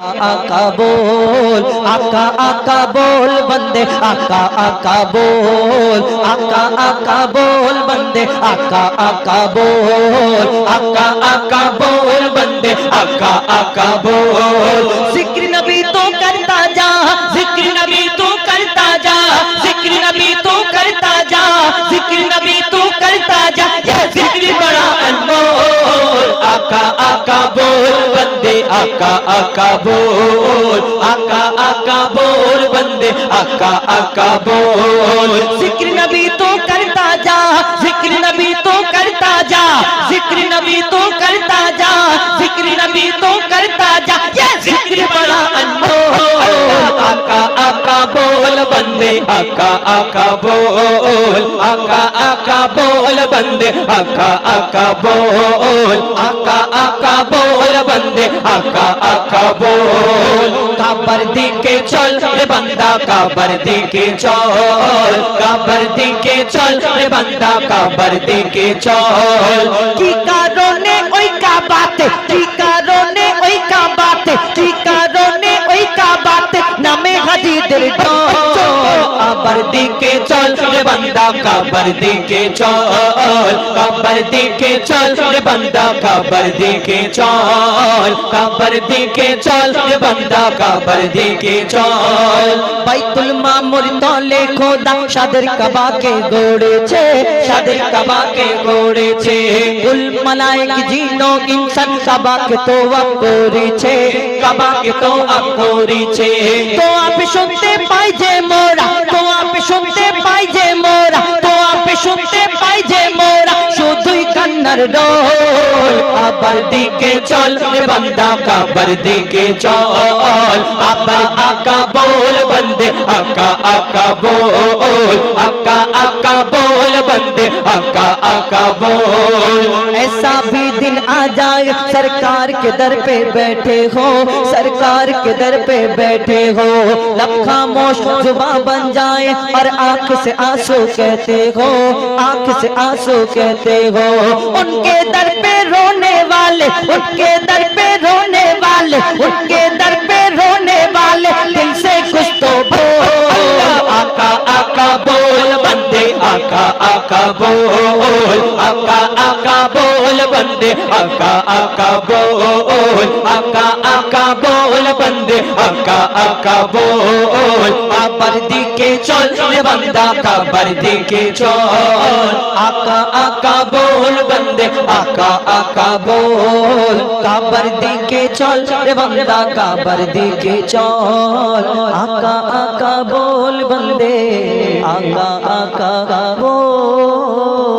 आका बोल आका आका बोल बंदे आका आका बोल आका आका बोल बंदे आका आका बोल आका आका बोल बंदे आका आका बोल आका आका बोल, आका आका बोल बंदे, आका आका बोल। ज़िक्र नबी तो करता जा, ज़िक्र नबी तो करता जा, ज़िक्र नबी तो करता जा, ज़िक्र नबी तो करता जा। ये ज़िक्र बड़ा अनमोल। आका आका बोल बंदे, आका आका बोल। बोल, आका आका बोल बंदे, आका आका बोल, आका आका बोल बंदे, आका आका बोल। काबर दी के चल रे बंदा, काबर दी के चल। काबर दी के चल रे बंदा, काबर दी के चल। की कारों ने ओय का बात की कारों ने ओय का बात की कारों ने ओय का बात। नमे हदी दिल हदीदर বান্দা কাবার দিকে চল কাবার দিকে চল, রে বান্দা কাবার দিকে চল কাবার দিকে চল, রে বান্দা দিকে চল। বাইতুল মামুর তলে খোদা সাদের কাবাকে গড়েছে, সাদের কাবাকে গড়েছে। কুল মালাইক জিনো ইনসান কাবাকে তো করেছে, কাবাকে তো করেছে। তো আপে শুনতে পাই যে মোরা कर दो आबर्दी के चल बंदा का बर्दी के चौल आपर आका बोल बंदे आका आका बोल आका आका बोल बंदे आका आका बोल ऐसा भी दिन आ जाए, सरकार के दर पे बैठे हो, सरकार के दर पे बैठे हो। लब खामोश जुबा बन जाए और आँख से आँसू कहते हो, आँख से आँसू कहते हो। उनके दर पे रोने वाले, उनके दर पे रोने वाले, उनके दर पे रोने वाले, दिल से कुछ तो बोल। आका आका बोल, बंदे, आका आका बोल। बंदे, आका आका बोल, आका आका बोल बंदे, आका आका बोल। आपर दिखे चल बंदा काबर दिखे चल। आका आका बोल बंदे, आका आका बोल। काबर दिखे चल रे बंदा काबर दिखे चल। आका आका बोल बंदे, आका आका बोल।